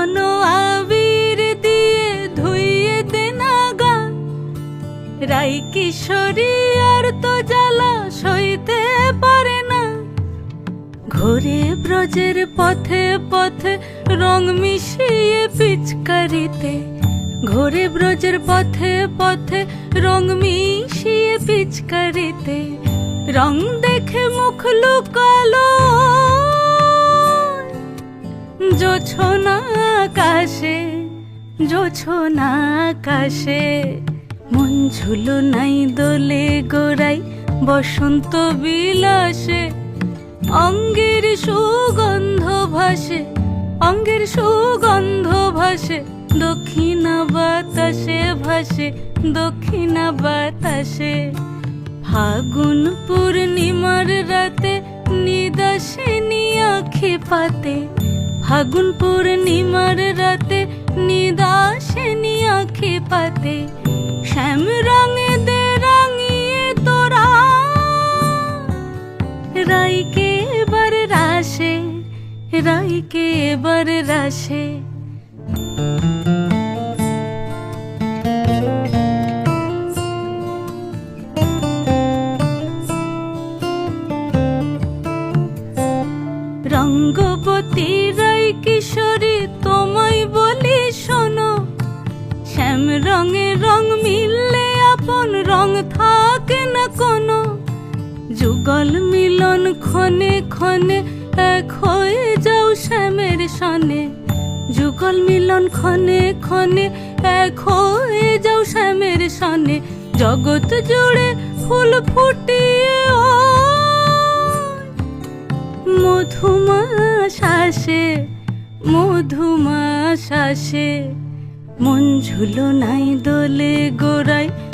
ঘন আবির দিয়ে ধুইয়ে দে না গা রাই কিশোরী আর তো জ্বালা সইতে পারে না। ঘোরে ব্রজের পথে পথে রং মিশিয়ে পিচকারিতে। ঘোরে ব্রজের পথে পথে রং মিশিয়ে পিচকারিতে। রং দেখে মুখ লুকালো। জোছনা আকাশে জোছনা আকাশে। মন ঝুলো নাই দোলে গোড়াই বসন্ত বিলাসে। অঙ্গের সুগন্ধ ভাসে, অঙ্গের সুগন্ধ ভাসে। দক্ষিণা বাতাসে ভাসে, দক্ষিণা বাতাসে। ফাগুন পূর্ণিমার রাতে নিদাসিনী আখি পাতে। ফাগুন পূর্ণিমার রাতে নিদাসিনী আখি পাতে, শ্যাম রঙে দে রাঙিয়ে তোরা। রাইকে এবার রাসে রাইকে এবার রাসে রঙ্গবতী না কোনো যুগল মিলন ক্ষণে ক্ষণে এক হয়ে যাও শ্যামের সনে যুগল মিলন ক্ষণে ক্ষণে এক হয়ে যাও শ্যামের সনে জগৎ জুড়ে ফুল ফুটিয়ে মধুমা শ্বাসে মধুমা শ্বাসে মন ঝুলো নাই দোলে গোড়াই